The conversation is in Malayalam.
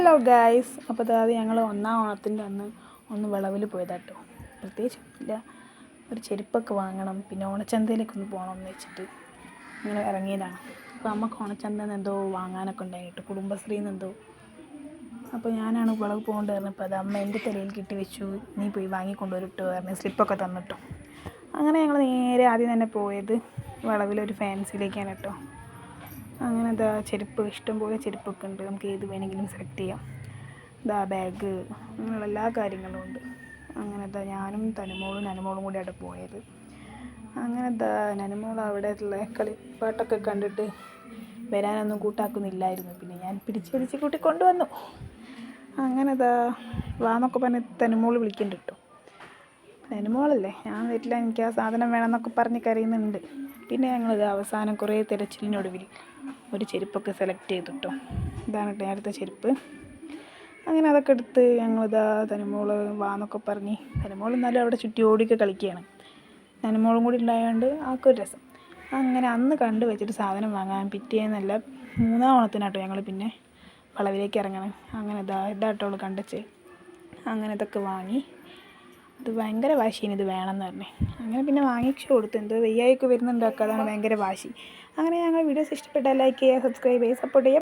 ഹലോ ഗായ്സ് അപ്പോൾ അതായത് ഞങ്ങൾ ഒന്നാം ഓണത്തിന്റെ അന്ന് ഒന്ന് വിളവിൽ പോയതാട്ടോ. പ്രത്യേകിച്ച് ഇല്ല ഒരു ചെരുപ്പൊക്കെ വാങ്ങണം. പിന്നെ ഓണച്ചന്തയിലേക്ക് ഒന്ന് പോകണം എന്ന് വെച്ചിട്ട് ഇങ്ങനെ ഇറങ്ങിയതാണ്. അപ്പോൾ നമുക്ക് ഓണച്ചന്തയിൽ നിന്ന് എന്തോ വാങ്ങാനൊക്കെ ഉണ്ടായിട്ട് കുടുംബശ്രീന്ന് എന്തോ. അപ്പോൾ ഞാനാണ് വിളവ് പോകേണ്ടി പറഞ്ഞപ്പോൾ അത് അമ്മ എന്റെ തലയിൽ കിട്ടി വെച്ചു. നീ പോയി വാങ്ങിക്കൊണ്ടുവരിട്ടോ പറഞ്ഞ് സ്ലിപ്പൊക്കെ തന്നിട്ടോ. അങ്ങനെ ഞങ്ങൾ നേരെ ആദ്യം തന്നെ പോയത് വിളവിലൊരു ഫാൻസിലേക്കാണ് കേട്ടോ. അങ്ങനെ ഇതാ ചെരുപ്പ് ഇഷ്ടംപോലെ ചെരുപ്പൊക്കെ ഉണ്ട് നമുക്ക് ഏത് വേണമെങ്കിലും സെലക്ട് ചെയ്യാം. ഇതാ ബാഗ് അങ്ങനെയുള്ള എല്ലാ കാര്യങ്ങളും ഉണ്ട്. അങ്ങനെ ഇതാ ഞാനും തനുമോളും നനുമോളും കൂടി അവിടെ പോയത്. അങ്ങനെ ഇതാ നനുമോൾ അവിടെ ഉള്ള കളിപ്പാട്ടൊക്കെ കണ്ടിട്ട് വരാനൊന്നും കൂട്ടാക്കുന്നില്ലായിരുന്നു. പിന്നെ ഞാൻ പിടിച്ച് പിടിച്ച് കൂട്ടി കൊണ്ടുവന്നു അങ്ങനെ ഇതാ വാന്നൊക്കെ പറഞ്ഞ് തനുമോൾ വിളിക്കുന്നുണ്ട് കേട്ടോ തനുമോളല്ലേ ഞാൻ വീട്ടിൽ എനിക്ക് ആ സാധനം വേണമെന്നൊക്കെ പറഞ്ഞ് കരയുന്നുണ്ട്. പിന്നെ ഞങ്ങളിത് അവസാനം കുറേ തിരച്ചിലിനൊടുവിൽ ഒരു ചെരുപ്പൊക്കെ സെലക്ട് ചെയ്തിട്ടോ. ഇതാണ് കേട്ടോ അടുത്ത ചെരുപ്പ്. അങ്ങനെ അതൊക്കെ എടുത്ത് ഞങ്ങളിതാ വാ വാന്നൊക്കെ പറഞ്ഞ് തനുമോൾ എന്നാലും അവിടെ ചുറ്റി ഓടിയൊക്കെ കളിക്കുകയാണ്. തനുമോളും കൂടി ഉണ്ടായതുകൊണ്ട് ആക്കൊരു രസം. അങ്ങനെ അന്ന് കണ്ടു വെച്ചിട്ട് സാധനം വാങ്ങാൻ പിറ്റേന്നല്ല മൂന്നാം ഓണത്തിനാട്ടോ ഞങ്ങൾ പിന്നെ വളവിലേക്ക് ഇറങ്ങണം. അങ്ങനെ ഇതാ ഇതാട്ടോ അവൾ കണ്ടച്ച്. അങ്ങനെ ഇതൊക്കെ വാങ്ങി ഇത് ഭയങ്കര വാശിയാണ് ഇത് വേണമെന്ന് പറഞ്ഞു. അങ്ങനെ പിന്നെ വാങ്ങിച്ചു കൊടുത്തു. എന്തോ വെയ്യായൊക്കെ വരുന്നുണ്ടാക്കുക അതാണ് ഭയങ്കര വാശി. അങ്ങനെ ഞങ്ങൾ വീഡിയോസ് ഇഷ്ടപ്പെട്ടാൽ ലൈക്ക് ചെയ്യുക സബ്സ്ക്രൈബ് ചെയ്യുക സപ്പോർട്ട് ചെയ്യുക.